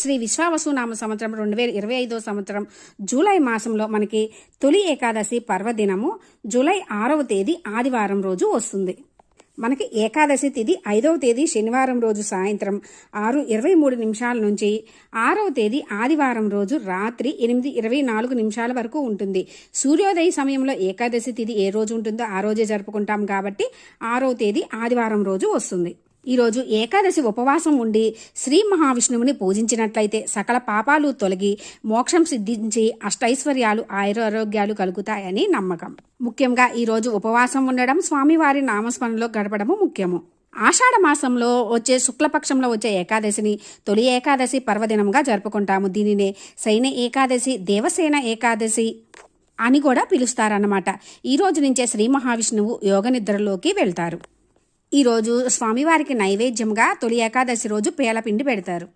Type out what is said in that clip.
శ్రీ విశ్వావసునామ సంవత్సరం రెండు వేల ఇరవై ఐదో సంవత్సరం జూలై మాసంలో మనకి తొలి ఏకాదశి పర్వదినము జూలై ఆరవ తేదీ ఆదివారం రోజు వస్తుంది. మనకి ఏకాదశి తేదీ ఐదవ తేదీ శనివారం రోజు సాయంత్రం ఆరు ఇరవై మూడు నిమిషాల నుంచి ఆరవ తేదీ ఆదివారం రోజు రాత్రి ఎనిమిది ఇరవై నాలుగు నిమిషాల వరకు ఉంటుంది. సూర్యోదయ సమయంలో ఏకాదశి తేదీ ఏ రోజు ఉంటుందో ఆ రోజే జరుపుకుంటాం కాబట్టి ఆరవ తేదీ ఆదివారం రోజు వస్తుంది. ఈరోజు ఏకాదశి ఉపవాసం ఉండి శ్రీ మహావిష్ణువుని పూజించినట్లయితే సకల పాపాలు తొలగి మోక్షం సిద్ధించి అష్టైశ్వర్యాలు ఆయురారోగ్యాలు కలుగుతాయని నమ్మకం. ముఖ్యంగా ఈరోజు ఉపవాసం ఉండడం స్వామివారి నామస్మరణలో గడపడము ముఖ్యము. ఆషాఢ మాసంలో వచ్చే శుక్లపక్షంలో వచ్చే ఏకాదశిని తొలి ఏకాదశి పర్వదినంగా జరుపుకుంటాము. దీనినే సైన ఏకాదశి దేవసేన ఏకాదశి అని కూడా పిలుస్తారన్నమాట. ఈ రోజు నుంచే శ్రీ మహావిష్ణువు యోగ నిద్రలోకి వెళ్తారు. ఈరోజు స్వామివారికి నైవేద్యంగా తొలి ఏకాదశి రోజు పేలపిండి పెడతారు.